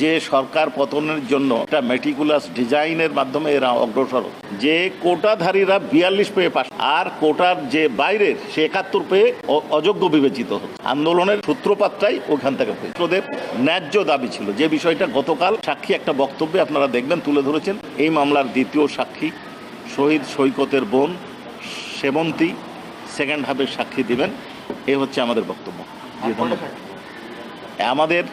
যে সরকার পতনের জন্য একটা মেটিকুলাস ডিজাইনের মাধ্যমে এরা অগ্রসর যে কোটাধারীরা বিয়াল্লিশ পেয়ে পাশ, আর কোটার যে বাইরের সে একাত্তর পেয়ে অযোগ্য বিবেচিত হচ্ছে। আন্দোলনের সূত্রপাতটাই ওখান থেকে ওদের ন্যায্য দাবি ছিল। যে বিষয়টা গতকাল সাক্ষী একটা বক্তব্যে আপনারা দেখবেন, তুলে ধরেছেন। এই মামলার দ্বিতীয় সাক্ষী শহীদ সৈকতের বোন সেবন্তী সেকেন্ড হাফের সাক্ষী দিবেন। এ হচ্ছে আমাদের বক্তব্য। আমাদের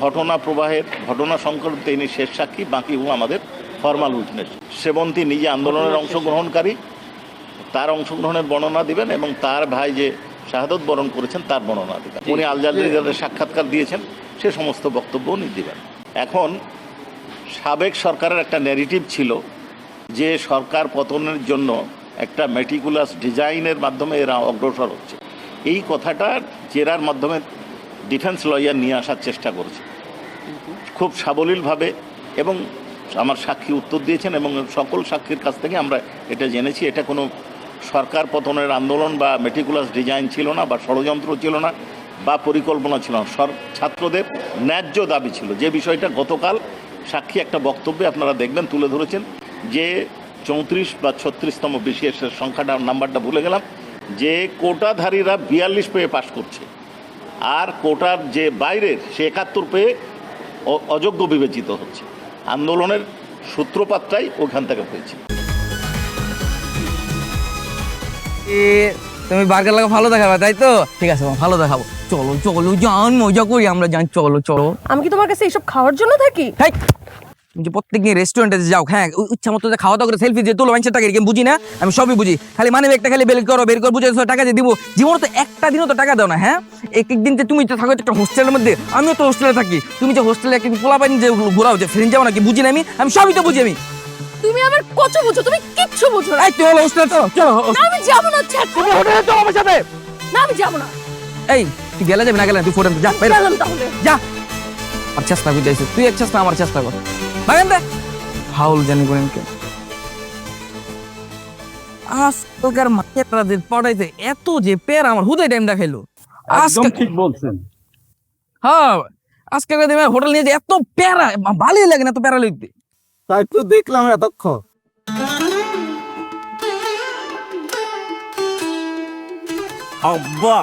ঘটনা প্রবাহের ঘটনা সংক্রান্ত ইনি শেষ সাক্ষী বাকি ও আমাদের ফর্মাল উইটনেস সেবন্তী নিজে আন্দোলনের অংশগ্রহণকারী তার অংশগ্রহণের বর্ণনা দিবেন এবং তার ভাই যে শাহাদত বরণ করেছেন তার বর্ণনা দিবেন। উনি আল জাজিরার সাক্ষাৎকার দিয়েছেন সে সমস্ত বক্তব্য উনি দিবেন। এখন সাবেক সরকারের একটা ন্যারেটিভ ছিল যে সরকার পতনের জন্য একটা মেটিকুলাস ডিজাইনের মাধ্যমে এরা অগ্রসর হচ্ছে। এই কথাটা জেরার মাধ্যমে ডিফেন্স লয়ার নিয়ে আসার চেষ্টা করেছে। খুব সাবলীলভাবে এবং আমার সাক্ষী উত্তর দিয়েছেন এবং সকল সাক্ষীর কাছ থেকে আমরা এটা জেনেছি। এটা কোনো সরকার পতনের আন্দোলন বা মেটিকুলাস ডিজাইন ছিল না বা ষড়যন্ত্র ছিল না বা পরিকল্পনা ছিল না। সর ছাত্রদের ন্যায্য দাবি ছিল। যে বিষয়টা গতকাল সাক্ষী একটা বক্তব্যে আপনারা দেখবেন, তুলে ধরেছেন যে চৌত্রিশ বা ছত্রিশতম বিশেষ সংখ্যাটা নাম্বারটা ভুলে গেলাম, যে কোটাধারীরা বিয়াল্লিশ পেয়ে পাশ করছে। আর কোটার যে বাইরের সে একাত্তর পেয়ে অ- অযোগ্য বিবেচিত হচ্ছে। আন্দোলনের সূত্রপাতটাই ওখান থেকে হয়েছে। এ, তুমি বার্গার লাগা ভালো দেখাবে তাই তো? ঠিক আছে ভালো দেখাবো। চলো চলো জান মজা করি আমরা জান চলো চলো। আমি কি তোমার কাছে এইসব খাওয়ার জন্য থাকি? যে প্রত্যেকদিন রেস্টুরেন্টে যাও হ্যাঁ ইচ্ছা মতো খাওয়া দাওয়া করে সেলফি দিয়ে তোলো মানুষের টাকা এরকম বুঝি না? আমি সবই বুঝি। খালি মানে একটা খালি বের করো বের করে বুঝে টাকা দিয়ে দিব। জীবনে তো একটা দিনও তো টাকা দাও না হ্যাঁ? এক এক দিন যে তুমি থাকো একটা হোস্টেলের মধ্যে আমিও তো হোস্টেলে থাকি। তুমি যে হোস্টেলে একটা পোলা পাইনি যে ঘোরাও যে ফ্রেন্ড যাও নাকি বুঝি না আমি? আমি সবই তো বুঝি আমি। তুমি আমার কত বুঝো তুমি কিচ্ছু বুঝো না। এই তুই হলো হোস্টেলে চলো চলো না, আমি যাব না। তুমি হোটেলে চলো আমার সাথে। না আমি যাব না। এই তুই গেলে যাবি না গেলে তুই ফোন যা বের। গেলাম তাহলে। যা। আর চেষ্টা করতে তুই এক চেষ্টা আমার চেষ্টা কর। বাগান দে ফাউল জানি করেন কে আজকালকার মাঠের পড়াইতে এত যে পের আমার হুদয় টাইমটা খাইলো একদম আজকে ঠিক বলছেন হ্যাঁ দিনে হোটেল নিয়ে যে এত প্যারা ভালোই লাগে না এত প্যারা লিখতে তাই তো দেখলাম এতক্ষণ আব্বা